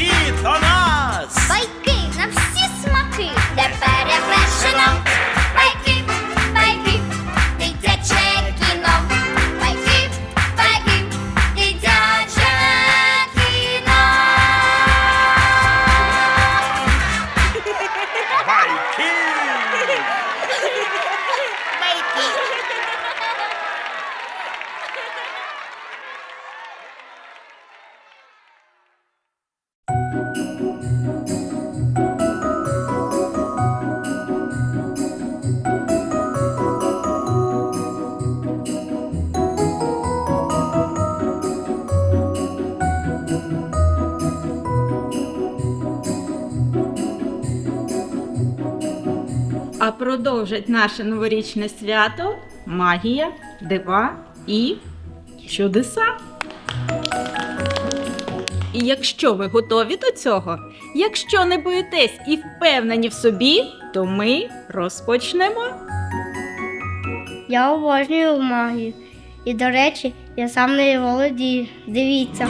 Усі А продовжать наше новорічне свято магія, дива і чудеса. І якщо ви готові до цього, якщо не боїтесь і впевнені в собі, то ми розпочнемо. Я обожнюю магію. І, до речі, я сам нею володію. Дивіться.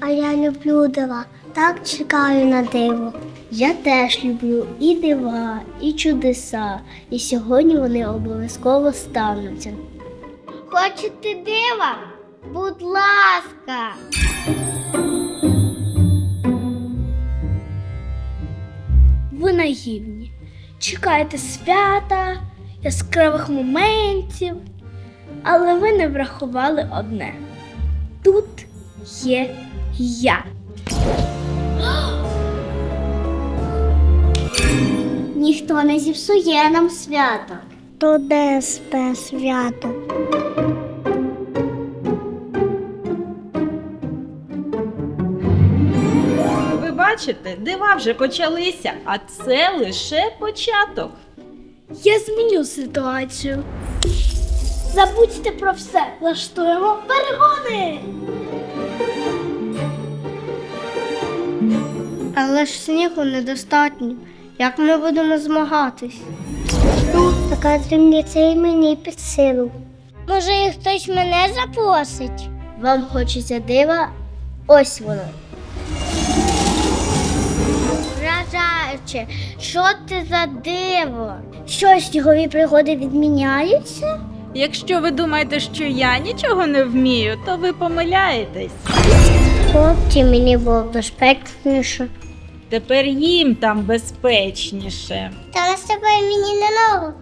А я люблю дива. Так чекаю на диво. Я теж люблю і дива, і чудеса. І сьогодні вони обов'язково стануться. Хочете дива? Будь ласка. Ви наївні. Чекаєте свята, яскравих моментів, але ви не врахували одне. Тут є я. Ніхто не зіпсує нам свята. То де спе свято? Ви бачите, дива вже почалися, а це лише початок. Я зміню ситуацію. Забудьте про все, влаштуємо перегони. Але ж снігу недостатньо. Як ми будемо змагатись? Така дрібниця і мені під силу. Може, і хтось мене запросить? Вам хочеться дива? Ось воно. Вражаюче, що це за диво? Що снігові пригоди відміняються? Якщо ви думаєте, що я нічого не вмію, то ви помиляєтесь. Хлопці, мені було безпечніше. Тепер їм там безпечніше. Та на себе мені не ногу.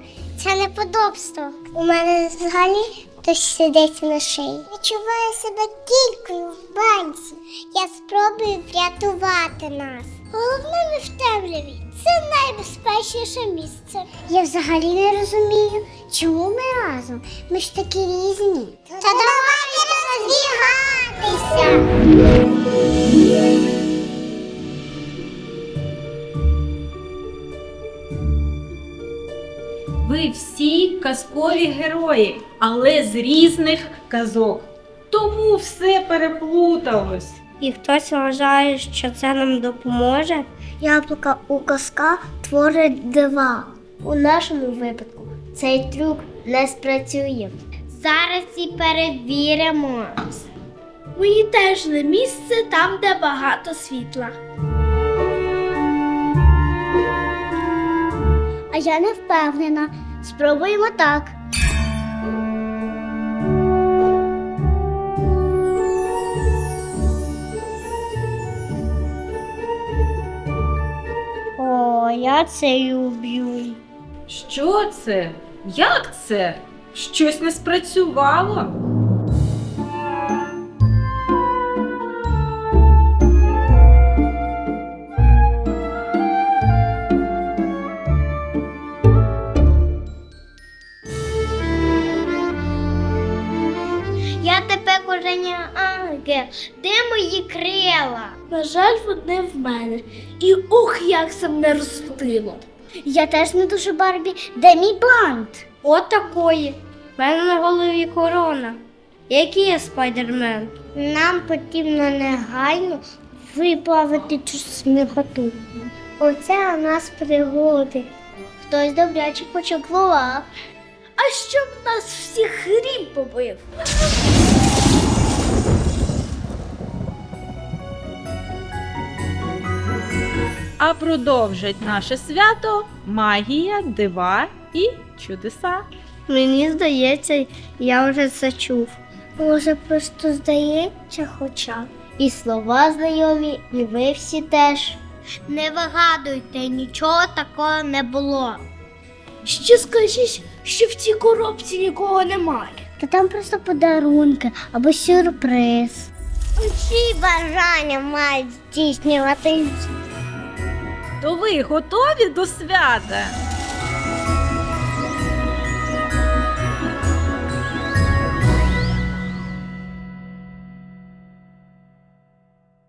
Це неподобство. У мене взагалі хтось сидить на шиї. Відчуваю себе кількою в банці. Я спробую врятувати нас. Головне не в темряві. Це найбезпечніше місце. Я взагалі не розумію, чому ми разом. Ми ж такі різні. Та давайте розбігатися. Всі казкові герої, але з різних казок. Тому все переплуталось. І хтось вважає, що це нам допоможе. Яблука у казках творить дива. У нашому випадку цей трюк не спрацює. Зараз і перевіримо. Мені теж не місце там, де багато світла. А я не впевнена. Спробуємо так. О, я це люблю. Що це? Як це? Щось не спрацювало? Тепер ангел. Де мої крила? На жаль, вони в мене. І ух, як це мене розсудило. Я теж не дуже Барбі. Де мій бант? От такої. В мене на голові корона. Який я спайдермен? Нам потрібно негайно виплавити цю сміхоту. Оце у нас пригоди. Хтось добряче почаклував. а щоб нас всіх грім побив. А продовжить наше свято магія, дива і чудеса. Мені здається, я вже це чув. Може, просто здається, хоча. І слова знайомі, і ви всі теж. Не вигадуйте, нічого такого не було. Ще скажіть, що в цій коробці нікого немає. Та там просто подарунки або сюрприз. Усі бажання мають здійснюватись. То ви готові до свята?